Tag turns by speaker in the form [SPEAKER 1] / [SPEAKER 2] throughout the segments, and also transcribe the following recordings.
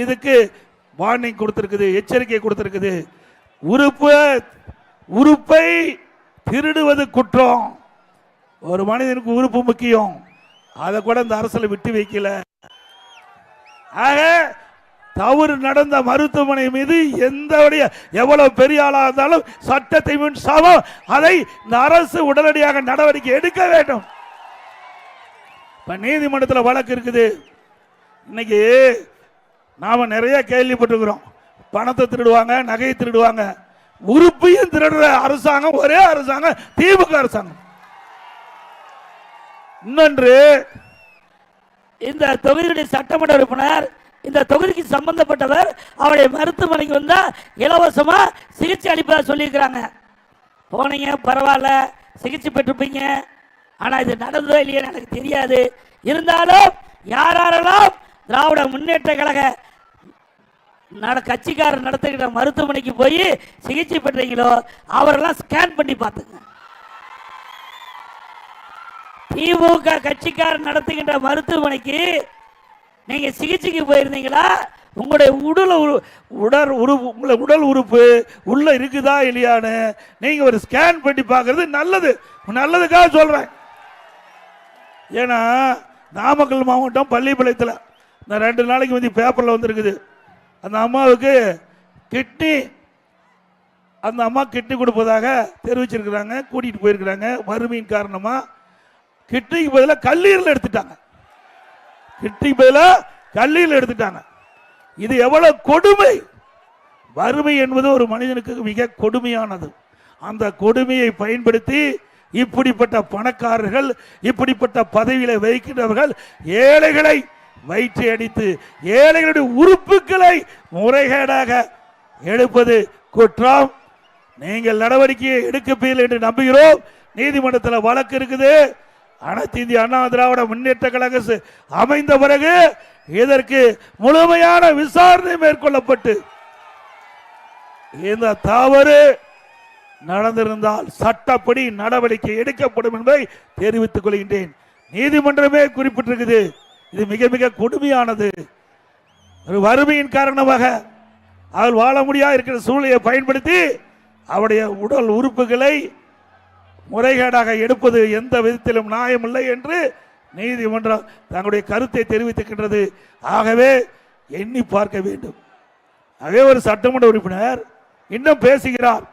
[SPEAKER 1] இதுக்கு வார்னிங் கொடுத்துருக்குது எச்சரிக்கை கொடுத்துருக்குது. உறுப்பு உறுப்பை திருடுவது குற்றம். ஒரு மனிதனுக்கு உறுப்பு முக்கியம். அதை கூட இந்த அரசில் விட்டு வைக்கல. ஆக தவறு நடந்த மருத்துவமனை மீது எந்த எவ்வளவு பெரிய ஆளாக இருந்தாலும் சட்டத்தை முன் சமம். அதை இந்த அரசு உடனடியாக நடவடிக்கை எடுக்க வேண்டும். இப்ப நீதிமன்றத்தில் வழக்கு இருக்குது. இன்னைக்கு நாம நிறைய கேள்விப்பட்டிருக்கிறோம். பணத்தை திருடுவாங்க நகையை திருடுவாங்க. உறுப்பையும் திருடுற அரசாங்கம் ஒரே அரசாங்கம் திமுக அரசாங்கம். இன்னொன்று
[SPEAKER 2] இந்த தொகுதியுடைய சட்டமன்ற உறுப்பினர் இந்த தொகுதிக்கு சம்பந்தப்பட்டவர் அவருடைய மருத்துவமனைக்கு வந்தா இலவசமா சிகிச்சை அளிப்பதா சொல்லியிருக்கிறாங்க. போனீங்க பரவாயில்ல சிகிச்சை பெற்றுப்பீங்க ஆனா இது நடந்ததோ இல்லையா எனக்கு தெரியாது. இருந்தாலும் யாரெல்லாம் திராவிட முன்னேற்ற கழக நட கட்சிக்காரர் நடத்துகிற மருத்துவமனைக்கு போய் சிகிச்சை பெற்றீங்களோ அவரெல்லாம் ஸ்கேன் பண்ணி பார்த்துங்க. திமுக கட்சிக்காரர் நடத்துகின்ற மருத்துவமனைக்கு நீங்க சிகிச்சைக்கு போயிருந்தீங்களா? உங்களுடைய உடல் உடல் உறுப்பு உங்களை உடல் உறுப்பு உள்ள இருக்குதா இல்லையான்னு நீங்க ஒரு ஸ்கேன் பண்ணி பார்க்கறது நல்லது. நல்லதுக்காக சொல்றேன். ஏன்னா நாமக்கல் மாவட்டம் பள்ளிப்பாளையத்தில் இந்த ரெண்டு நாளைக்கு வந்து பேப்பரில் வந்திருக்குது. அந்த அம்மாவுக்கு கிட்னி அந்த அம்மா கிட்னி கொடுப்பதாக தெரிவிச்சிருக்கிறாங்க கூட்டிகிட்டு போயிருக்கிறாங்க. வறுமையின் காரணமாக கிட்னிக்கு பதிலாக கல்லீரல் எடுத்துட்டாங்க. கிட்னிக்கு பதிலாக கல்லீரல் எடுத்துட்டாங்க. இது எவ்வளோ கொடுமை? வறுமை என்பது ஒரு மனிதனுக்கு மிக கொடுமையானது. அந்த கொடுமையை பயன்படுத்தி இப்படிப்பட்ட பணக்காரர்கள் இப்படிப்பட்ட பதவியில் வைக்கின்றவர்கள் ஏழைகளை வயிற்றை அடித்து ஏழைகளுடைய உறுப்புகளை முறைகேடாக எடுப்பது குற்றம். நீங்கள் நடவடிக்கையை எடுக்கப்பீர்கள் என்று நம்புகிறோம். நீதிமன்றத்தில் வழக்கு இருக்குது. அனைத்து இந்திய அண்ணா திராவிட முன்னேற்ற கழக அமைந்த பிறகு இதற்கு முழுமையான விசாரணை மேற்கொள்ளப்பட்டு இந்த தவறு நடந்திருந்தால் சட்டப்படி நடவடிக்கை எடுக்கப்படும் என்பதை தெரிவித்துக் கொள்கின்றேன். நீதிமன்றமே குறிப்பிட்டிருக்குது. இது மிக மிக கொடுமையானது. ஒரு வறுமையின் காரணமாக அவள் வாழ முடியாது இருக்கிற சூழ்நிலையை பயன்படுத்தி அவருடைய உடல் உறுப்புகளை முறைகேடாக எடுப்பது எந்த விதத்திலும் நியாயமில்லை என்று நீதிமன்றம் தங்களுடைய கருத்தை தெரிவித்திருக்கின்றது ஆகவே எண்ணி பார்க்க வேண்டும். அதே ஒரு சட்டமன்ற உறுப்பினர் இன்னும் பேசுகிறார்.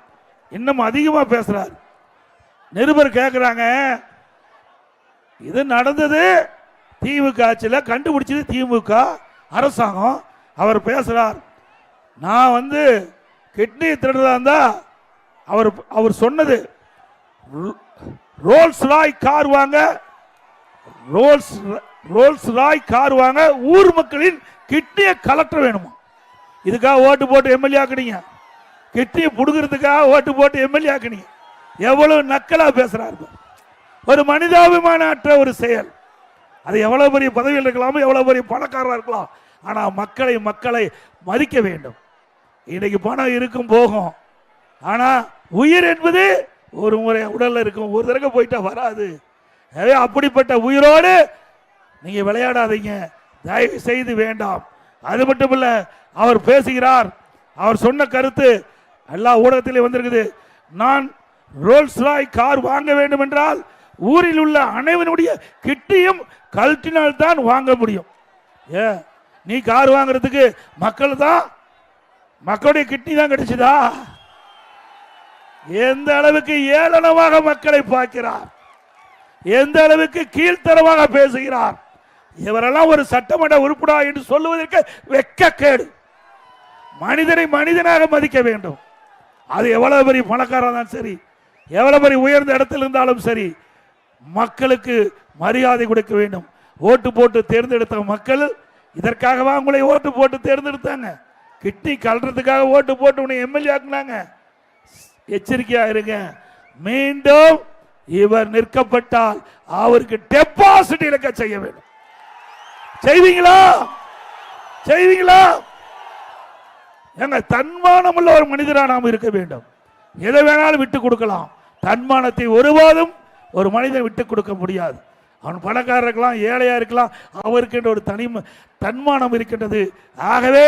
[SPEAKER 2] இன்னும் அதிகமாக பேசுகிறார் நிருபர் கேட்குறாங்க இது நடந்தது திமுக ஆட்சியில் கண்டுபிடிச்சது திமுக அரசாங்கம். அவர் பேசுகிறார் நான் வந்து கிட்னி திருடுறதா இருந்தால் அவர் அவர் சொன்னது ரோல்ஸ் ராய் கார் வாங்க ரோல்ஸ் ரோல்ஸ் ராய் கார் வாங்க ஊர் மக்களின் கிட்னியை கலெக்டர் வேணுமா? இதுக்காக ஓட்டு போட்டு எம்எல்ஏ ஆக்குனீங்க. கிட்னியை பிடுங்கிறதுக்காக ஓட்டு போட்டு எம்எல்ஏ ஆக்குனீங்க. எவ்வளவு நக்கலா பேசுகிறாரு ஒரு மனிதாபிமான அற்ற ஒரு செயல். அது எவ்வளவு பெரிய பதவியில் இருக்கலாமோ எவ்வளவு பெரிய பணக்காரராக இருக்கலாம். ஆனால் மக்களை மக்களை மதிக்க வேண்டும். இன்னைக்கு பணம் இருக்கும் போகும். ஆனால் உயிர் என்பது ஒரு முறை உடலில் இருக்கும் ஒரு தடவை போயிட்டா வராது. எனவே அப்படிப்பட்ட உயிரோடு நீங்கள் விளையாடாதீங்க. தயவு செய்து வேண்டாம். அது மட்டும் இல்லை அவர் பேசுகிறார். அவர் சொன்ன கருத்து எல்லா ஊடகத்திலையும் வந்திருக்குது. நான் ரோல்ஸ் ராய் கார் வாங்க வேண்டும் என்றால் ஊரில் உள்ள அனைவனுடைய கிட்டியும் கழட்டினால் தான் வாங்க முடியும். ஏ நீ கார் வாங்குறதுக்கு மக்கள் தான் மக்களுடைய கிட்னி தான் கிடைச்சதா? எந்த அளவுக்கு ஏளனமாக மக்களை பார்க்கிறார்? எந்த அளவுக்கு கீழ்த்தரமாக பேசுகிறார்? இவரெல்லாம் ஒரு சட்டமன்ற உறுப்பினா என்று சொல்லுவதற்கு வெக்கக்கேடு மனிதனை மனிதனாக மதிக்க வேண்டும். அது எவ்வளவு பெரிய பணக்காரன் இருந்தாலும் சரி எவ்வளவு பெரிய உயர்ந்த இடத்தில் இருந்தாலும் சரி மக்களுக்கு மரியாதை கொடுக்க வேண்டும். ஓட்டு போட்டு தேர்ந்தெடுத்த மக்கள் இதற்காகவா உங்களை ஓட்டு போட்டு தேர்ந்தெடுத்தாங்க? கிட்னி கல்றதுக்காக ஓட்டு போட்டு உன்னை எம்எல்ஏ ஆக்குனாங்க. எச்சரிக்கையா இருங்க. மீண்டும் இவர் நிற்கப்பட்டால் அவருக்கு டெபாசிட் இழக்க செய்ய வேண்டும். செய்வீங்களா? செய்வீங்களா? எங்க தன்மானம் உள்ள ஒரு மனிதரா நாம் இருக்க வேண்டும். எதை வேணாலும் விட்டு கொடுக்கலாம். தன்மானத்தை ஒருபோதும் ஒரு மனிதன் விட்டு கொடுக்க முடியாது. அவன் பணக்காரர் இருக்கலாம் ஏழையாக இருக்கலாம் அவருக்கென்ற ஒரு தனி தன்மானம் இருக்கின்றது. ஆகவே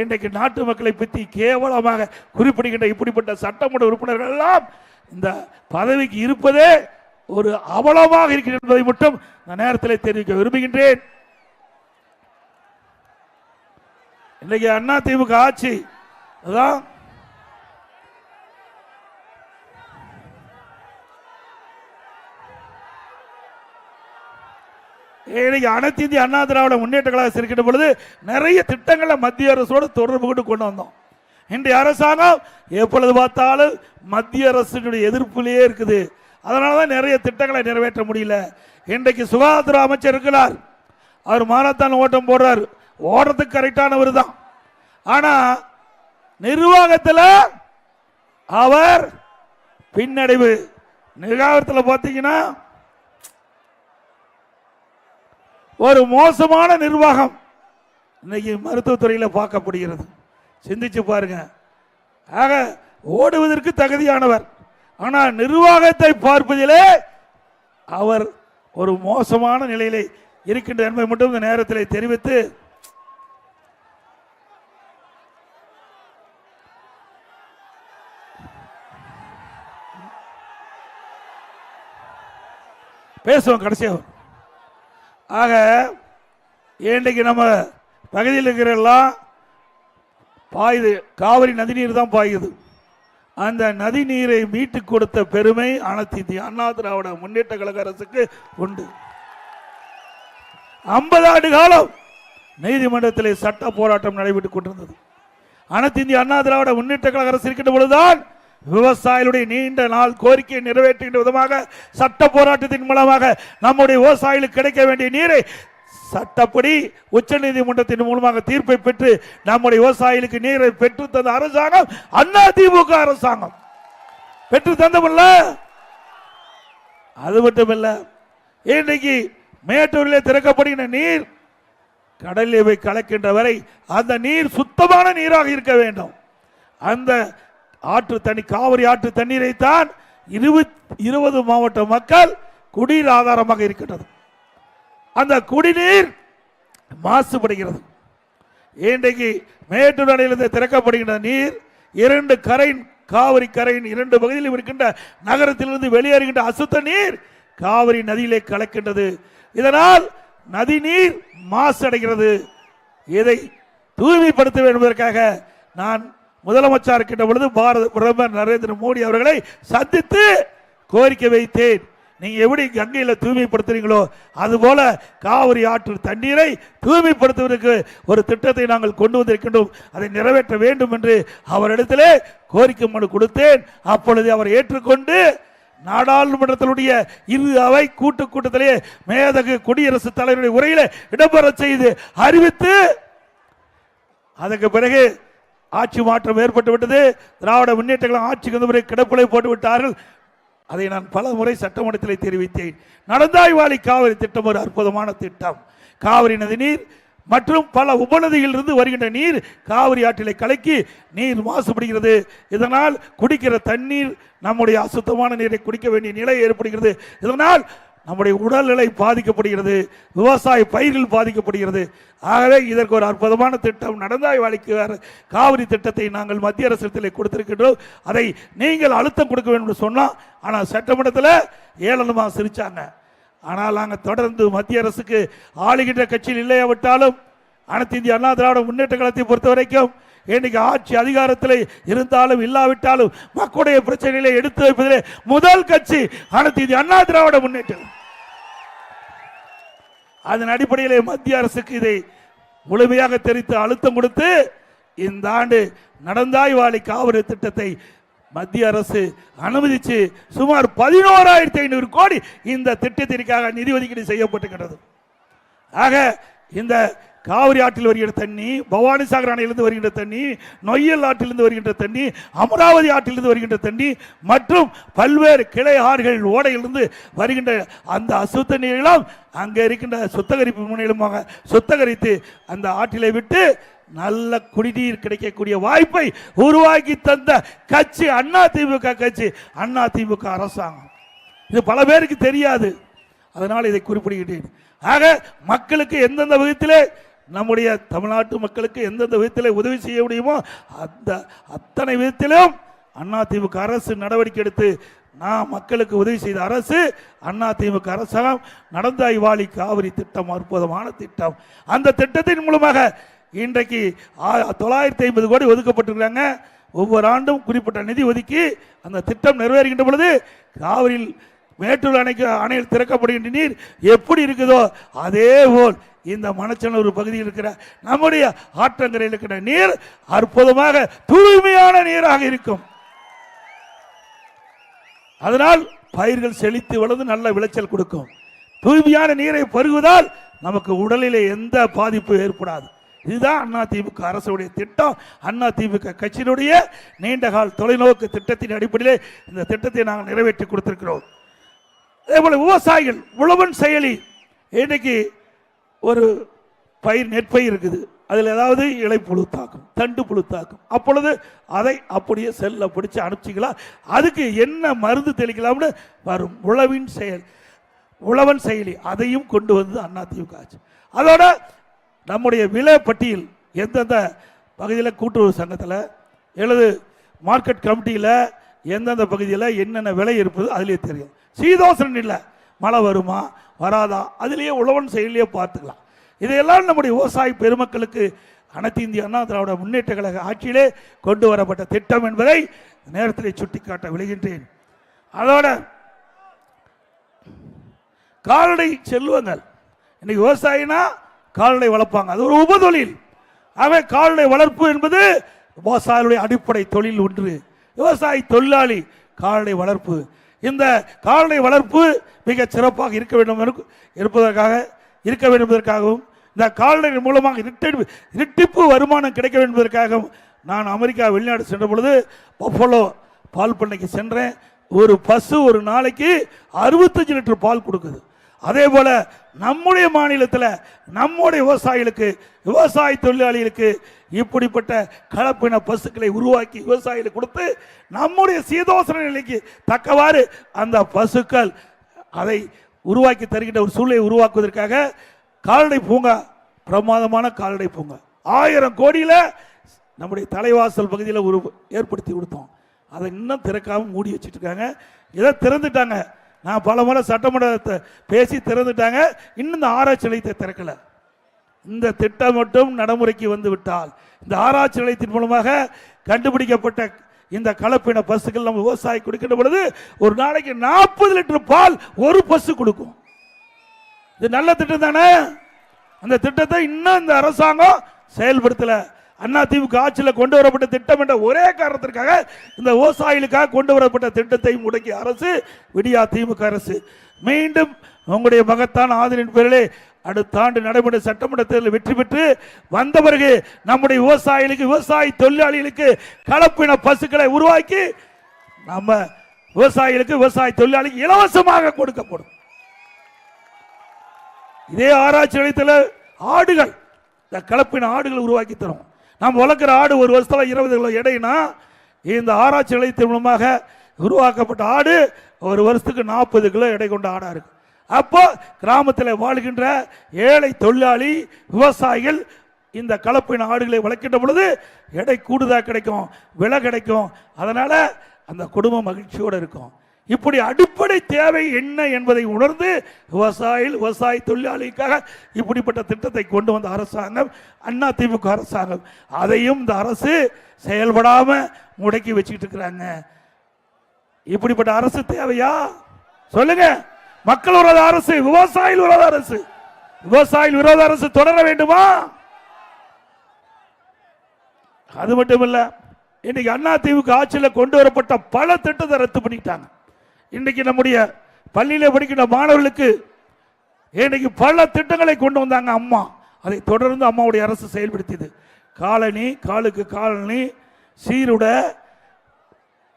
[SPEAKER 2] இன்றைக்கு நாட்டு மக்களை பற்றி கேவலமாக குறிப்பிடுகின்ற இப்படிப்பட்ட சட்டமன்ற உறுப்பினர்கள் எல்லாம் இந்த பதவிக்கு இருப்பதே ஒரு அவலமாக இருக்கிறது என்பதை மட்டும் இந்த நேரத்தில் தெரிவிக்க விரும்புகின்றேன். இன்னைக்கு அண்ணா திமுக ஆட்சி அதான் இன்னைக்கு அனைத்து இந்திய அண்ணா திராவிட முன்னேற்ற கழகம் இருக்கின்ற பொழுது நிறைய திட்டங்களை மத்திய அரசோடு தொடர்பு கொண்டு கொண்டு வந்தோம். இன்றைய அரசாங்கம் எப்பொழுது பார்த்தாலும் மத்திய அரசினுடைய எதிர்ப்புலேயே இருக்குது. அதனால தான் நிறைய திட்டங்களை நிறைவேற்ற முடியல. இன்றைக்கு சுகாதார அமைச்சர் இருக்கிறார். அவர் மாரத்தான் ஓட்டம் போடுறார். ஓடுறதுக்கு கரெக்டானவர் தான். ஆனால் நிர்வாகத்தில் அவர் பின்னடைவு. நிர்வாகத்தில் பார்த்தீங்கன்னா ஒரு மோசமான நிர்வாகம். இன்னைக்கு மருத்துவத்துறையில் பார்க்கப்படுகிறது. சிந்திச்சு பாருங்க. ஆக ஓடுவதற்கு தகுதியானவர். ஆனால் நிர்வாகத்தை பார்ப்பதிலே அவர் ஒரு மோசமான நிலையிலே இருக்கின்ற என்பதை மட்டும் இந்த நேரத்தில் தெரிவித்து பேசுவோம் கடைசியாக ஆக இன்றைக்கு நம்ம பகுதியில் இருக்கிறெல்லாம் பாயுது. காவிரி நதிநீர் தான் பாயுது. அந்த நதி நீரை மீட்டு கொடுத்த பெருமை அனைத்து அண்ணா திராவிட முன்னேற்ற கழக அரசுக்கு உண்டு. ஐம்பது ஆண்டு காலம் நீதிமன்றத்தில் சட்ட போராட்டம் நடைபெற்றுக் கொண்டிருந்தது. அனைத்து இந்திய அண்ணா திராவிட முன்னேற்ற கழக அரசு இருக்கின்ற பொழுதுதான் விவசாயிகளுடைய நீண்ட நாள் கோரிக்கையை நிறைவேற்றுகின்ற விதமாக சட்ட போராட்டத்தின் மூலமாக நம்முடைய விவசாயிகளுக்கு கிடைக்க வேண்டிய நீரை சட்டப்படி உச்ச நீதிமன்றத்தின் மூலமாக தீர்ப்பை பெற்று நம்முடைய விவசாயிகளுக்கு நீரை பெற்று தந்த அரசாங்கம் அண்ணா திமுக அரசாங்கம். பெற்று தந்தமில்ல? அது மட்டுமல்ல. இன்றைக்கு மேட்டூரில் திறக்கப்படுகின்ற நீர் கடலில் போய் கலக்கின்ற வரை அந்த நீர் சுத்தமான நீராக இருக்க வேண்டும். அந்த ஆற்று தண்ணி காவிரி ஆற்று தண்ணீரைத்தான் இருபத் இருபது மாவட்ட மக்கள் குடிநீர் ஆதாரமாக இருக்கின்றது. அந்த குடிநீர் மாசுபடுகிறது. இன்றைக்கு மேட்டூர் அணையிலிருந்து திறக்கப்படுகின்ற நீர் இரண்டு கரையின் காவிரி கரையின் இரண்டு பகுதியில் இருக்கின்ற நகரத்திலிருந்து வெளியேறுகின்ற அசுத்த நீர் காவிரி நதியிலே கலக்கின்றது. இதனால் நதி நீர் மாசடைகிறது. இதை தூய்மைப்படுத்த வேண்டும் என்பதற்காக நான் முதலமைச்சர் இருக்கின்ற பொழுது பாரத பிரதமர் நரேந்திர மோடி அவர்களை சந்தித்து கோரிக்கை வைத்தேன். நீங்க எப்படி கங்கையில் தூய்மைப்படுத்துறீங்களோ அதுபோல காவிரி ஆற்று தண்ணீரை தூய்மைப்படுத்துவதற்கு ஒரு திட்டத்தை நாங்கள் கொண்டு வந்திருக்கின்றோம். அதை நிறைவேற்ற வேண்டும் என்று அவரிடத்திலே கோரிக்கை மனு கொடுத்தேன். அப்பொழுது அவர் ஏற்றுக்கொண்டு நாடாளுமன்றத்தினுடைய இரு அவை கூட்டு கூட்டத்திலே மேதகு குடியரசுத் தலைவருடைய உரையில இடம்பெற செய்து அறிவித்து அதற்கு பிறகு ஆட்சி மாற்றம் ஏற்பட்டு விட்டது. திராவிட முன்னேற்றங்களும் ஆட்சிக்கு வந்து முறை கிடப்புலை போட்டு விட்டார்கள். அதை நான் பல முறை சட்டமன்றத்தில் தெரிவித்தேன். நடந்தாய்வாளி காவிரி திட்டம் ஒரு அற்புதமான திட்டம். காவிரி நதி நீர் மற்றும் பல உபநதியிலிருந்து வருகின்ற நீர் காவிரி ஆற்றிலை கலக்கி நீர் மாசுபடுகிறது. இதனால் குடிக்கிற தண்ணீர் நம்முடைய அசுத்தமான நீரை குடிக்க வேண்டிய நிலை ஏற்படுகிறது. இதனால் நம்முடைய உடல்நிலை பாதிக்கப்படுகிறது விவசாய பயிர்கள் பாதிக்கப்படுகிறது. ஆகவே இதற்கு ஒரு அற்புதமான திட்டம் நடந்தாய் வாழ்க்கை காவிரி திட்டத்தை நாங்கள் மத்திய அரசிடத்தில் கொடுத்திருக்கின்றோம். அதை நீங்கள் அழுத்தம் கொடுக்க வேண்டும் என்று சொன்னோம் ஆனால் சட்டமன்றத்தில் ஏளனமாக சிரித்தாங்க ஆனால் நாங்கள் தொடர்ந்து மத்திய அரசுக்கு ஆளுகின்ற கட்சியில் இல்லையாவிட்டாலும் அனைத்து இந்திய அண்ணா திராவிட முன்னேற்ற கழகத்தை பொறுத்த வரைக்கும் இன்னைக்கு ஆட்சி அதிகாரத்தில் இருந்தாலும் இல்லாவிட்டாலும் மக்களுடைய பிரச்சனைகளை எடுத்து வைப்பதிலே முதல் கட்சி அனைத்து இது அண்ணா திராவிட முன்னேற்றம். அதன் அடிப்படையிலே மத்திய அரசுக்கு இதை முழுமையாக தெரித்து அழுத்தம் கொடுத்து இந்த ஆண்டு நடந்தாய்வாளி காவிரி திட்டத்தை மத்திய அரசு அனுமதிச்சு சுமார் பதினோராயிரத்தி ஐநூறு கோடி இந்த திட்டத்திற்காக நிதி ஒதுக்கீடு செய்யப்பட்டுகிறது ஆக இந்த காவிரி ஆற்றில் வருகின்ற தண்ணி பவானி சாகர் அணையிலிருந்து வருகின்ற தண்ணி நொய்யல் ஆற்றிலிருந்து வருகின்ற தண்ணி அமராவதி ஆற்றிலிருந்து வருகின்ற தண்ணி மற்றும் பல்வேறு கிளை ஆறுகள் ஓடையிலிருந்து வருகின்ற அந்த அசுத்த நீரெல்லாம் அங்கே இருக்கின்ற சுத்தகரிப்பு முன்னிலுமாக சுத்தகரித்து அந்த ஆற்றிலை விட்டு நல்ல குடிநீர் கிடைக்கக்கூடிய வாய்ப்பை உருவாக்கி தந்த கட்சி அண்ணா திமுக கட்சி அண்ணா திமுக அரசாங்கம். இது பல பேருக்கு தெரியாது. அதனால் இதை குறிப்பிடுகிறேன் ஆக மக்களுக்கு எந்தெந்த விதத்திலே நம்முடைய தமிழ்நாட்டு மக்களுக்கு எந்தெந்த விதத்தில் உதவி செய்ய முடியுமோ அந்த அத்தனை விதத்திலும் அதிமுக அரசு நடவடிக்கை எடுத்து நான் மக்களுக்கு உதவி செய்த அரசு அதிமுக அரசாங்கம் நடந்தாய் இவாளி காவிரி திட்டம் அற்புதமான திட்டம். அந்த திட்டத்தின் மூலமாக இன்றைக்கு ஆ- தொள்ளாயிரத்தி ஐம்பது கோடி ஒதுக்கப்பட்டிருக்கிறாங்க. ஒவ்வொரு ஆண்டும் குறிப்பிட்ட நிதி ஒதுக்கி அந்த திட்டம் நிறைவேறுகின்ற பொழுது காவிரியில் மேட்டூர் அணைக்கு அணையில் திறக்கப்படுகின்ற நீர் எப்படி இருக்குதோ அதே போல் இந்த மணச்சனூர் பகுதியில் இருக்கிற நம்முடைய ஆற்றங்கரையில் இருக்கிற நீர் அற்புதமாக தூய்மையான நீராக இருக்கும். அதனால் பயிர்கள் செழித்து வளர்ந்து நல்ல விளைச்சல் கொடுக்கும். தூய்மையான நீரை பருகுவதால் நமக்கு உடலிலே எந்த பாதிப்பு ஏற்படாது. இதுதான் அதிமுக அரசுடைய திட்டம். அதிமுக கட்சியினுடைய நீண்டகால் தொலைநோக்கு திட்டத்தின் அடிப்படையிலே இந்த திட்டத்தை நாங்கள் நிறைவேற்றி கொடுத்திருக்கிறோம். அதே போல விவசாயிகள் உழவன் செயலி. இன்னைக்கு ஒரு பயிர் நெற்பயிர் இருக்குது. அதில் ஏதாவது இலைப்புழு தாக்கும் தண்டு புழு தாக்கும் அப்பொழுது அதை அப்படியே செல்ல பிடிச்சி அனுப்பிச்சிக்கலாம். அதுக்கு என்ன மருந்து தெளிக்கலாம்னு? வரும். உழவின் செயல். உழவன் செயலி. அதையும் கொண்டு வந்து அதிமுக ஆச்சு. அதோட நம்முடைய விலை பட்டியல் எந்தெந்த பகுதியில் கூட்டுறவு சங்கத்தில் எழுது மார்க்கெட் கமிட்டியில் எந்தெந்த பகுதியில் என்னென்ன விலை இருப்பது அதிலே தெரியும். சீதோசனம் இல்லை. மழை வருமா? வராதா? அதுலேயே உழவன் செயலியே பார்த்துக்கலாம். இதையெல்லாம் நம்முடைய விவசாய பெருமக்களுக்கு அனைத்து இந்திய அண்ணா திராவிட முன்னேற்ற கழக ஆட்சியிலே கொண்டு வரப்பட்ட திட்டம் என்பதை நேரத்திலே சுட்டிக்காட்ட விளைகின்றேன் அதோட கால்நடை செல்வங்கள். இன்னைக்கு விவசாயினா கால்நடை வளர்ப்பாங்க. அது ஒரு உபதொழில். ஆகவே கால்நடை வளர்ப்பு என்பது விவசாயிகளுடைய அடிப்படை தொழில் ஒன்று. விவசாயி தொழிலாளி கால்நடை வளர்ப்பு. இந்த கால்நடை வளர்ப்பு மிக சிறப்பாக இருக்க வேண்டும் என்று- இருப்பதற்காக இருக்க வேண்டும் என்பதற்காகவும் இந்த கால்நடை மூலமாக இரட்டி- இரட்டிப்பு வருமானம் கிடைக்க வேண்டும் என்பதற்காகவும் நான் அமெரிக்கா வெளிநாடு சென்ற பொழுது பஃபலோ பால் பண்ணைக்கு சென்றேன். ஒரு பசு ஒரு நாளைக்கு அறுபத்தஞ்சு லிட்டர் பால் கொடுக்குது. அதே போல் நம்முடைய மாநிலத்தில் நம்முடைய விவசாயிகளுக்கு விவசாய தொழிலாளிகளுக்கு இப்படிப்பட்ட கலப்பின பசுக்களை உருவாக்கி விவசாயிகளுக்கு கொடுத்து நம்முடைய சீதோசன நிலைக்கு தக்கவாறு அந்த பசுக்கள் அதை உருவாக்கி தருகின்ற ஒரு சூழ்நிலையை உருவாக்குவதற்காக கால்நடை பூங்கா பிரமாதமான கால்நடை பூங்கா. ஆயிரம் கோடியில் நம்முடைய தலைவாசல் பகுதியில் ஒரு ஏற்படுத்தி கொடுத்தோம். அதை இன்னும் திறக்காமல் மூடி வச்சிட்டு இருக்காங்க இதை திறந்துட்டாங்க. நான் பல முறை சட்டமன்றத்தை பேசி திறந்துட்டாங்க. இன்னும் இந்த ஆராய்ச்சி நிலையத்தை திறக்கலை. இந்த திட்டம் மட்டும் நடைமுறைக்கு வந்துவிட்டால் இந்த ஆராய்ச்சி நிலையத்தின் மூலமாக கண்டுபிடிக்கப்பட்ட இந்த கலப்பின பசுக்கள் நம்ம விவசாயி கொடுக்கின்ற பொழுது ஒரு நாளைக்கு நாற்பது லிட்டர் பால் ஒரு பசு கொடுக்கும். இது நல்ல திட்டம் தானே? அந்த திட்டத்தை இன்னும் இந்த அரசாங்கம் செயல்படுத்தல. அண்ணா திமுக ஆட்சியில் கொண்டு வரப்பட்ட திட்டம் என்ற ஒரே காரணத்திற்காக இந்த விவசாயிகளுக்காக கொண்டு வரப்பட்ட திட்டத்தை முடக்கிய அரசு விடியா திமுக அரசு. மீண்டும் உங்களுடைய மகத்தான் ஆதரின் பேரிலே அடுத்த ஆண்டு நடைமுறை சட்டமன்ற தேர்தலில் வெற்றி பெற்று வந்த பிறகு நம்முடைய விவசாயிகளுக்கு விவசாய தொழிலாளிகளுக்கு கலப்பின பசுக்களை உருவாக்கி நம்ம விவசாயிகளுக்கு விவசாய தொழிலாளிக்கு இலவசமாக கொடுக்கப்படும். இதே ஆராய்ச்சி நிலையத்தில் ஆடுகள் இந்த கலப்பின ஆடுகள் உருவாக்கி தரும். நாம் வளர்க்குற ஆடு ஒரு வருஷத்தில் இருபது கிலோ எடைனா இந்த ஆராய்ச்சி நிலையத்தின் மூலமாக உருவாக்கப்பட்ட ஆடு ஒரு வருஷத்துக்கு நாற்பது கிலோ எடை கொண்ட ஆடாக இருக்குது அப்போ கிராமத்தில் வாழ்கின்ற ஏழை தொழிலாளி விவசாயிகள் இந்த கலப்பின ஆடுகளை வளர்க்கின்ற பொழுது எடை கூடுதாக கிடைக்கும் விலை கிடைக்கும். அதனால் அந்த குடும்பம் மகிழ்ச்சியோடு இருக்கும். இப்படி அடிப்படை தேவை என்ன என்பதை உணர்ந்து விவசாயிகள் விவசாய தொழிலாளிக்காக இப்படிப்பட்ட திட்டத்தை கொண்டு வந்த அரசாங்கம் அண்ணா திமுக அரசாங்கம் அதையும் இந்த அரசு செயல்படாமல் முடக்கி வச்சுக்கிட்டு இருக்கிறாங்க. இப்படிப்பட்ட அரசு தேவையா? சொல்லுங்கள் மக்கள் விரோத அரசு விவசாயிகள் விரோத அரசு. விவசாயிகள் விரோத அரசு தொடர வேண்டுமா? அது மட்டும் இல்ல இன்னைக்கு அண்ணா தீவுக்கு ஆட்சியில் கொண்டு வரப்பட்ட பல திட்டத்தை ரத்து பண்ணிட்டாங்க. இன்னைக்கு நம்முடைய பள்ளியில் படிக்கின்ற மாணவர்களுக்கு இன்னைக்கு பல திட்டங்களை கொண்டு வந்தாங்க அம்மா. அதை தொடர்ந்து அம்மாவுடைய அரசு செயல்படுத்தியது. காலனி காலுக்கு காலனி சீருட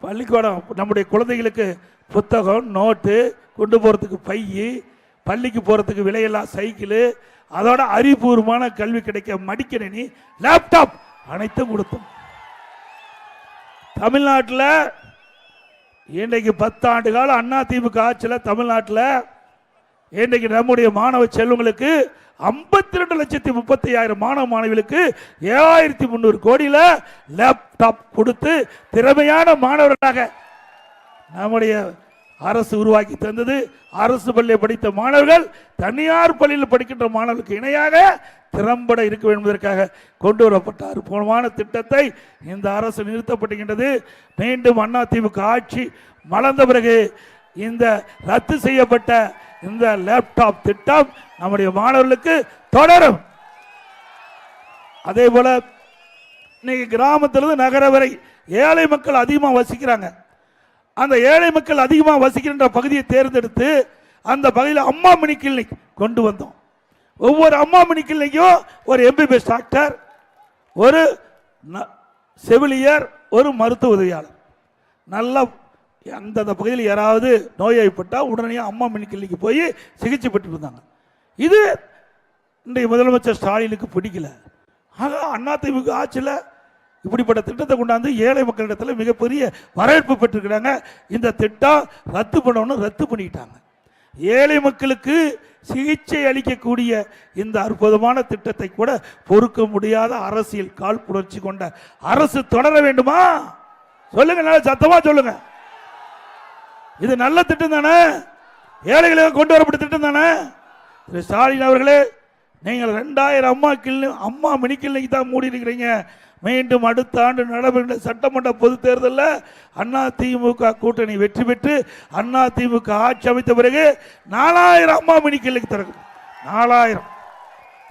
[SPEAKER 2] பள்ளிக்கூடம் நம்முடைய குழந்தைகளுக்கு புத்தகம் நோட்டு கொண்டு போகிறதுக்கு பையி பள்ளிக்கு போகிறதுக்கு விலையெல்லாம் சைக்கிள் அதோட அறிவுபூர்வமான கல்வி கிடைக்க மடிக்கணினி லேப்டாப் அனைத்தும் கொடுத்தோம். தமிழ்நாட்டில் இன்றைக்கு பத்தாண்டு காலம் அண்ணா திமுக ஆட்சியில் தமிழ்நாட்டில் இன்றைக்கு நம்முடைய மாணவ செல்வங்களுக்கு ஐம்பத்தி ரெண்டு லட்சத்தி முப்பத்தி ஆயிரம் மாணவ மாணவிகளுக்கு ஏழாயிரத்தி முந்நூறு கோடியில் லேப்டாப் கொடுத்து திறமையான மாணவர்களாக நம்முடைய அரசு உருவாக்கி தந்தது. அரசு பள்ளியை படித்த மாணவர்கள் தனியார் பள்ளியில் படிக்கின்ற மாணவர்களுக்கு இணையாக திறம்பட இருக்க வேண்டும் என்பதற்காக கொண்டு வரப்பட்ட அற்புதமான திட்டத்தை இந்த அரசு நிறுத்தப்படுகின்றது மீண்டும் அதிமுக ஆட்சி மலர்ந்த பிறகு இந்த ரத்து செய்யப்பட்ட இந்த லேப்டாப் திட்டம் நம்முடைய மாணவர்களுக்கு தொடரும். அதே போல இன்னைக்கு கிராமத்திலிருந்து நகர வரை ஏழை மக்கள் அதிகமாக வசிக்கிறாங்க. அந்த ஏழை மக்கள் அதிகமாக வசிக்கின்ற பகுதியை தேர்ந்தெடுத்து அந்த பகுதியில் அம்மா மணி கிளினிக் கொண்டு வந்தோம். ஒவ்வொரு அம்மா மணி கிளினிக்கும் ஒரு எம்பிபிஎஸ் டாக்டர் ஒரு ந- செவிலியர் ஒரு மருத்துவ உதவியாளர் நல்லா அந்தந்த பகுதியில் யாராவது நோய்வாய்ப்பட்டால் உடனே அம்மா மணி கிளினிக்கு போய் சிகிச்சை பெற்று இருந்தாங்க. இது இன்றைய முதலமைச்சர் ஸ்டாலினுக்கு பிடிக்கல. ஆக அதிமுக ஆட்சியில் இப்படிப்பட்ட திட்டத்தை கொண்டாந்து ஏழை மக்களிடத்தில் மிகப்பெரிய வரவேற்பு பெற்றிருக்கிறாங்க. இந்த திட்டம் ரத்து பண்ணணும் ரத்து பண்ணிக்கிட்டாங்க ஏழை மக்களுக்கு சிகிச்சை அளிக்கக்கூடிய இந்த அற்புதமான திட்டத்தை கூட பொறுக்க முடியாத அரசியல் கால் புணர்ச்சி கொண்ட அரசு தொடர வேண்டுமா? சொல்லுங்க நல்லா சத்தமா சொல்லுங்க. இது நல்ல திட்டம் தானே? ஏழைகளுக்கு கொண்டு வரப்பட்ட திட்டம் தானே? திரு ஸ்டாலின் அவர்களே நீங்கள் ரெண்டாயிரம் அம்மா கிள்ளி அம்மா மினி கிளினிக்கு தான் மூடி இருக்கிறீங்க மீண்டும் அடுத்த ஆண்டு நடைபெறுகின்ற சட்டமன்ற பொதுத் தேர்தலில் அண்ணா திமுக கூட்டணி வெற்றி பெற்று அண்ணா திமுக ஆட்சி அமைத்த பிறகு நாலாயிரம் அம்மா மினி கிளினிக் திறக்கும். நாலாயிரம்.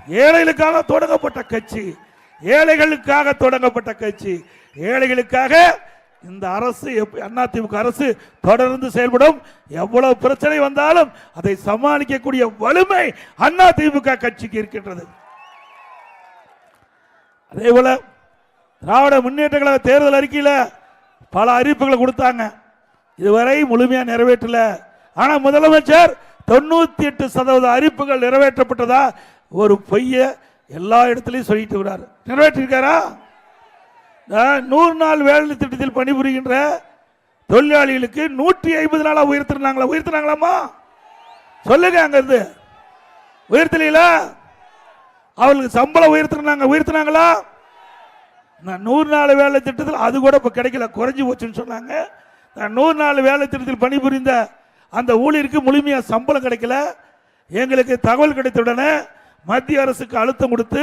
[SPEAKER 2] ஏழைகளுக்காக தொடங்கப்பட்ட கட்சி ஏழைகளுக்காக தொடங்கப்பட்ட கட்சி ஏழைகளுக்காக இந்த அரசு எப்- அதிமுக அரசு தொடர்ந்து செயல்படும். எவ்வளவு பிரச்சனை வந்தாலும் அதை சமாளிக்கக்கூடிய வலிமை அதிமுக கட்சிக்கு இருக்கின்றது. அதே போல திராவிட முன்னேற்ற கழக தேர்தல் அறிக்கையில் பல அறிவிப்புகளை கொடுத்தாங்க. இதுவரை முழுமையாக நிறைவேற்றல. ஆனால் முதலமைச்சர் தொண்ணூத்தி எட்டு சதவீத அறிவிப்புகள் நிறைவேற்றப்பட்டதா ஒரு பொய்ய எல்லா இடத்துலையும் சொல்லிட்டு விடாரு நிறைவேற்றிருக்காரா? நூறு நாள் வேலை திட்டத்தில் பணிபுரிகின்ற தொழிலாளிகளுக்கு நூற்றி ஐம்பது நாளாக உயர்த்தினாங்களா? உயர்த்தினாங்களாமா? சொல்லுங்க அங்கிருந்து. உயர்த்தலையில அவர்களுக்கு சம்பளம் உயர்த்தினாங்க. உயர்த்தினாங்களா? நூறு நாள் வேலை திட்டத்தில் அது கூட இப்போ கிடைக்கல குறைஞ்சி போச்சுன்னு சொன்னாங்க. நான் நூறு நாள் வேலை திட்டத்தில் பணிபுரிந்த அந்த ஊழியருக்கு முழுமையாக சம்பளம் கிடைக்கல. எங்களுக்கு தகவல் கிடைத்த உடனே மத்திய அரசுக்கு அழுத்தம் கொடுத்து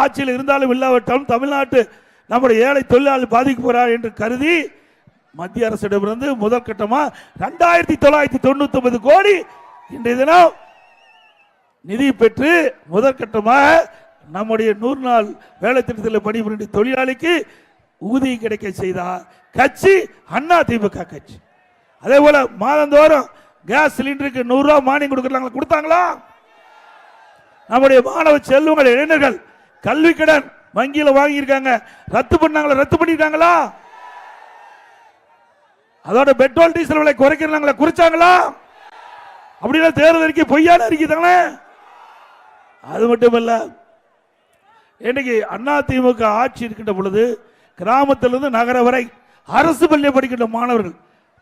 [SPEAKER 2] ஆட்சியில் இருந்தாலும் இல்லாவிட்டாலும் தமிழ்நாட்டு நம்முடைய ஏழை தொழிலாளி பாதிக்கப்படுறார் என்று கருதி மத்திய அரசிடமிருந்து முதற்கட்டமாக ரெண்டாயிரத்தி தொள்ளாயிரத்தி தொண்ணூத்தி ஒன்பது கோடி இன்றைய தினம் நிதி பெற்று முதற்கட்டமாக நம்முடைய நூறு நாள் வேலை திட்டத்தில் பணிபுரிந்த தொழிலாளிக்கு ஊதியம் கிடைக்க செய்தார் கட்சி அண்ணா திமுக கட்சி. அதே போல மாதந்தோறும் கேஸ் சிலிண்டருக்கு நூறுரூவா மானியம் கொடுக்கறாங்களா கொடுத்தாங்களா? நம்முடைய மாணவ செல்வங்கள் இளைஞர்கள் கல்வி கடன் வங்கியில் வாங்கியிருக்காங்க. ரத்து பண்ணாங்களா ரத்து பண்ணிட்டாங்களா? அதோட பெட்ரோல் டீசல் விலை குறைக்கிறாங்களா குறைச்சாங்களா? அப்படின்னா தேர்தல் அறிக்கை பொய்யான அறிக்கை தானே? அது இல்லை இன்னைக்கு அண்ணா திமுக ஆட்சி இருக்கின்ற பொழுது கிராமத்திலிருந்து நகர வரை அரசு பள்ளியை படிக்கின்ற மாணவர்கள்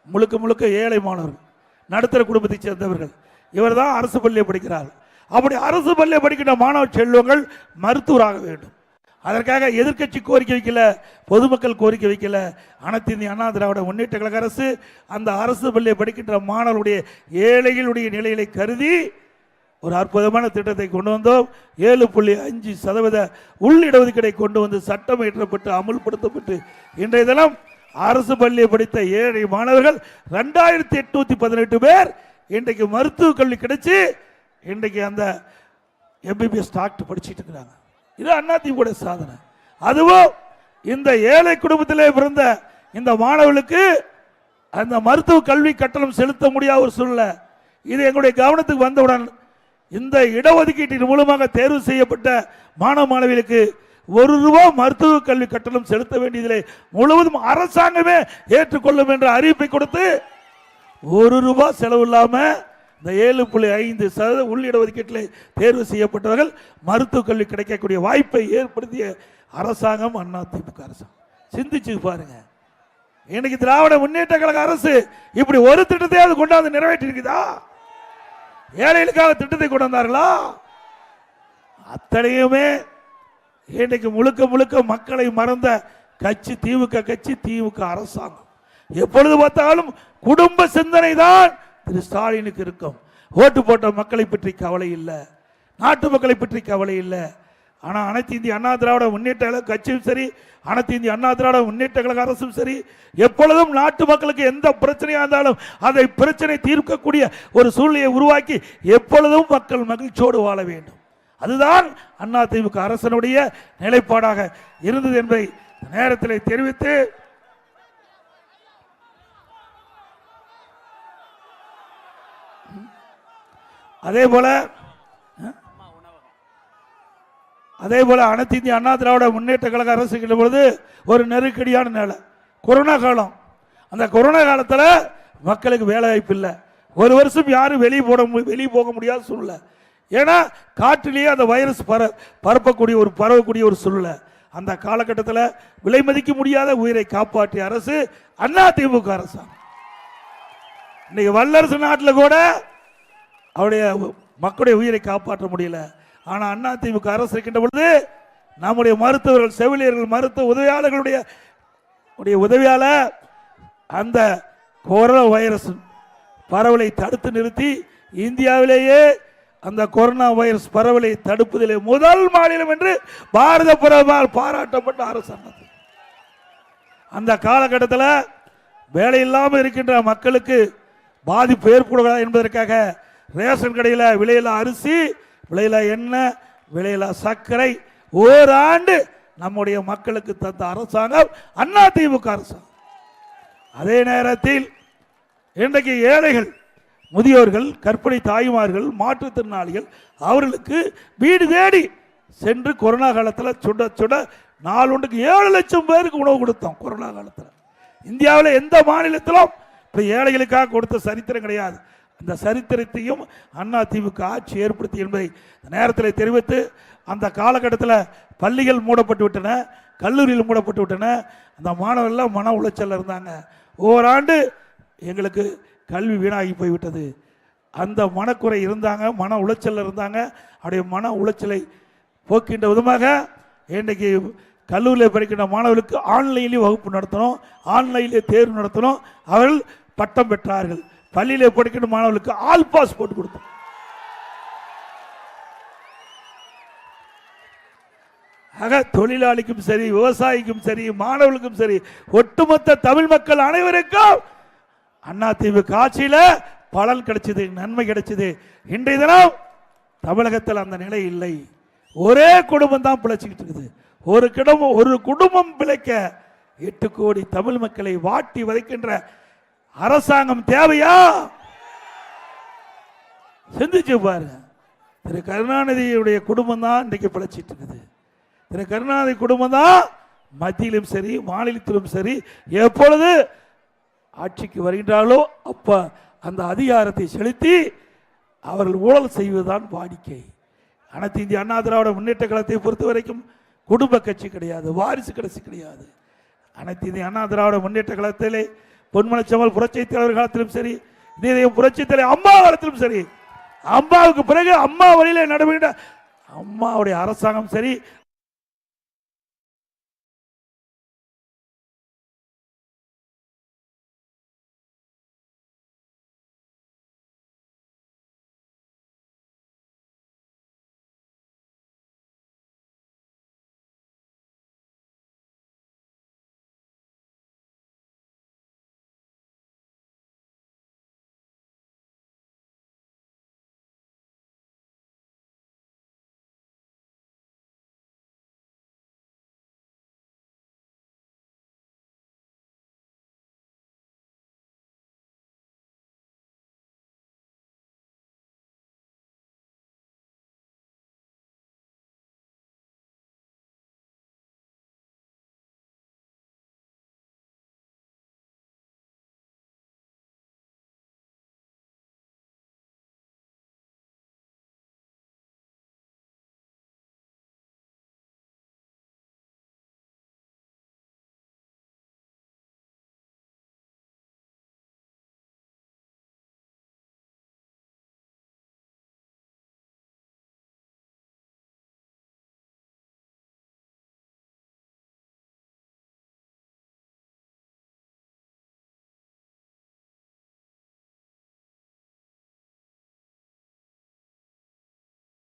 [SPEAKER 2] முழுக்க முழுக்க ஏழை மாணவர்கள் நடுத்தர குடும்பத்தைச் சேர்ந்தவர்கள் இவர்தான் அரசு பள்ளியை படிக்கிறார்கள். அப்படி அரசு பள்ளியை படிக்கின்ற மாணவ செல்வங்கள் மருத்துவராக வேண்டும். அதற்காக எதிர்க்கட்சி கோரிக்கை வைக்கல பொதுமக்கள் கோரிக்கை வைக்கல. அனைத்து இந்திய அண்ணா திராவிட முன்னேற்ற கழக அரசு அந்த அரசு பள்ளியை படிக்கின்ற மாணவர்களுடைய ஏழைகளுடைய நிலைகளை கருதி ஒரு அற்புதமான திட்டத்தை கொண்டு வந்தோம். ஏழு புள்ளி அஞ்சு சதவீத உள்ளிடஒதுக்கீடை கொண்டு வந்து சட்டம் இயற்றப்பட்டு அமுல்படுத்தப்பட்டு இன்றைய தினம் அரசு பள்ளியை படித்த ஏழை மாணவர்கள் ரெண்டாயிரத்தி எட்நூத்தி பதினெட்டு பேர் இன்றைக்கு மருத்துவக் கல்வி கிடைச்சி இன்றைக்கு அந்த எம்பிபிஎஸ் டாக்டர் படிச்சிட்டு இருக்கிறாங்க. இது அதிமுக சாதனை. அதுவும் இந்த ஏழை குடும்பத்திலே பிறந்த இந்த மாணவர்களுக்கு அந்த மருத்துவ கல்வி கட்டணம் செலுத்த முடியாத ஒரு சூழ்நிலை. இது எங்களுடைய கவனத்துக்கு வந்தவுடன் இந்த இடஒதுக்கீட்டின் மூலமாக தேர்வு செய்யப்பட்ட மாணவ மாணவிகளுக்கு ஒரு ரூபா மருத்துவ கல்வி கட்டணம் செலுத்த வேண்டியதில்லை முழுவதும் அரசாங்கமே ஏற்றுக்கொள்ளும் என்ற அறிவிப்பை கொடுத்து ஒரு ரூபாய் செலவு இல்லாமல் இந்த ஏழு புள்ளி ஐந்து சதவீத உள்ளிட ஒதுக்கீட்டில் தேர்வு செய்யப்பட்டவர்கள் மருத்துவக் கல்வி கிடைக்கக்கூடிய வாய்ப்பை ஏற்படுத்திய அரசாங்கம் அண்ணா திமுக அரசாங்கம் சிந்திச்சு பாருங்க. இன்னைக்கு திராவிட முன்னேற்ற கழக அரசு இப்படி ஒரு திட்டத்தையாவது கொண்டாந்து நிறைவேற்றிருக்குதா இருக்குதா ஏழைகளுக்காக திட்டத்தை கொண்டு வந்தார்களா? அத்தனையுமே இன்னைக்கு முழுக்க முழுக்க மக்களை மறந்த கட்சி திமுக கட்சி திமுக அரசாங்கம். எப்பொழுது பார்த்தாலும் குடும்ப சிந்தனை தான் திரு ஸ்டாலினுக்கு இருக்கும். ஓட்டு போட்ட மக்களை பற்றி கவலை இல்லை. நாட்டு மக்களை பற்றி கவலை இல்லை. ஆனால் அனைத்து இந்திய அண்ணா திராவிட முன்னேற்ற கட்சியும் சரி அனைத்து இந்திய அண்ணா திராவிட முன்னேற்ற கழக அரசும் சரி எப்பொழுதும் நாட்டு மக்களுக்கு எந்த பிரச்சனையாக இருந்தாலும் அதை பிரச்சனை தீர்க்கக்கூடிய ஒரு சூழ்நிலையை உருவாக்கி எப்பொழுதும் மக்கள் மகிழ்ச்சியோடு வாழ வேண்டும். அதுதான் அண்ணா திமுக அரசனுடைய நிலைப்பாடாக இருந்தது என்பதை நேரத்தில் தெரிவித்து அதே போல அதே போல் அனைத்து இந்திய அண்ணா திராவிட முன்னேற்ற கழக அரசு பொழுது ஒரு நெருக்கடியான நிலை. கொரோனா காலம். அந்த கொரோனா காலத்தில் மக்களுக்கு வேலை வாய்ப்பு இல்லை. ஒரு வருஷம் யாரும் வெளியே போட வெளியே போக முடியாத சூழ்நிலை. ஏன்னா காற்றிலேயே அந்த வைரஸ் பர பரப்பக்கூடிய ஒரு பரவக்கூடிய ஒரு சூழ்நிலை. அந்த காலகட்டத்தில் விலை மதிக்க முடியாத உயிரை காப்பாற்றிய அரசு அண்ணா திமுக அரசாங்கம். இன்னைக்கு வல்லரசு நாட்டில் கூட அவருடைய மக்களுடைய உயிரை காப்பாற்ற முடியல. ஆனால் அண்ணா திமுக அரசு இருக்கின்ற பொழுது நம்முடைய மருத்துவர்கள் செவிலியர்கள் மருத்துவ உதவியாளர்களுடைய உடைய உதவியால அந்த கொரோனா வைரஸ் பரவலை தடுத்து நிறுத்தி இந்தியாவிலேயே அந்த கொரோனா வைரஸ் பரவலை தடுப்பதிலே முதல் மாநிலம் என்று பாரத பிரதமர் பாராட்டப்பட்ட அரசாங்கம் அந்த காலகட்டத்தில் வேலை இல்லாமல் இருக்கின்ற மக்களுக்கு பாதிப்பு ஏற்படுகிறதா என்பதற்காக ரேஷன் கடையில் விலையில்லா அரிசி விலையில எண்ணெய் விலையில சர்க்கரை ஓராண்டு நம்முடைய மக்களுக்கு தந்த அரசாங்கம் அண்ணா திமுக அரசாங்கம். அதே நேரத்தில் இன்றைக்கு ஏழைகள் முதியோர்கள் கற்பனை தாய்மார்கள் மாற்றுத்திறனாளிகள் அவர்களுக்கு வீடு தேடி சென்று கொரோனா காலத்தில் சுட சுட நாலுண்டுக்கு ஏழு லட்சம் பேருக்கு உணவு கொடுத்தோம் கொரோனா காலத்தில். இந்தியாவில் எந்த மாநிலத்திலும் இப்போ ஏழைகளுக்காக கொடுத்த சரித்திரம் கிடையாது. அந்த சரித்திரத்தையும் அண்ணா திமுக ஆட்சி ஏற்படுத்தி என்பதை இந்த நேரத்தில் தெரிவித்து அந்த காலகட்டத்தில் பள்ளிகள் மூடப்பட்டு விட்டன கல்லூரிகள் மூடப்பட்டு விட்டன அந்த மாணவர்கள்லாம் மன உளைச்சலில் இருந்தாங்க. ஓராண்டு எங்களுக்கு கல்வி வீணாகி போய்விட்டது. அந்த மனக்குறை இருந்தாங்க மன உளைச்சலில் இருந்தாங்க. அப்படியே மன உளைச்சலை போக்கின்ற விதமாக இன்றைக்கு கல்லூரியில் படிக்கின்ற மாணவர்களுக்கு ஆன்லைன்லேயும் வகுப்பு நடத்தணும் ஆன்லைன்லேயே தேர்வு நடத்தணும். அவர்கள் பட்டம் பெற்றார்கள். பள்ளியில் படிக்கணும் மாணவர்களுக்கு ஆல் பாஸ் போட்டு கொடுத்தோம் ஆக தொழிலாளிக்கும் சரி விவசாயிக்கும் சரி மாணவர்களுக்கும் சரி ஒட்டுமொத்த தமிழ் மக்கள் அனைவருக்கும் அண்ணா தீவு காட்சியில் பலன் கிடைச்சது நன்மை கிடைச்சது. இன்றைய தினம் தமிழகத்தில் அந்த நிலை இல்லை. ஒரே குடும்பம் தான் பிழைச்சிக்கிட்டு இருக்குது. ஒரு குடும்பம் ஒரு குடும்பம் பிழைக்க எட்டு கோடி தமிழ் மக்களை வாட்டி வதைக்கின்ற அரசாங்கம் தேவையா? சிந்திச்சு பாருங்க. திரு கருணாநிதியுடைய குடும்பம் தான் இன்றைக்கு பிழைச்சிட்டு இருக்குது. திரு கருணாநிதி குடும்பம் தான் மத்தியிலும் சரி மாநிலத்திலும் சரி எப்பொழுது ஆட்சிக்கு வருகின்றாலோ அப்ப அந்த அதிகாரத்தை செலுத்தி அவர்கள் ஊழல் செய்வதுதான் வாடிக்கை. அனைத்து இந்திய அண்ணா திராவிட முன்னேற்ற கழகத்தை பொறுத்த வரைக்கும் குடும்ப கட்சி கிடையாது வாரிசு கட்சி கிடையாது. அனைத்து இந்திய அண்ணா திராவிட முன்னேற்ற கழகத்திலே பொன்மனச்சமல் புரட்சி தலைவர் காலத்திலும் சரி நீதையும் புரட்சி தலைவர் அம்மா காலத்திலும் சரி. அம்மாவுக்கு பிறகு அம்மா வழியில நடைபெற்ற அம்மாவுடைய அரசாங்கம் சரி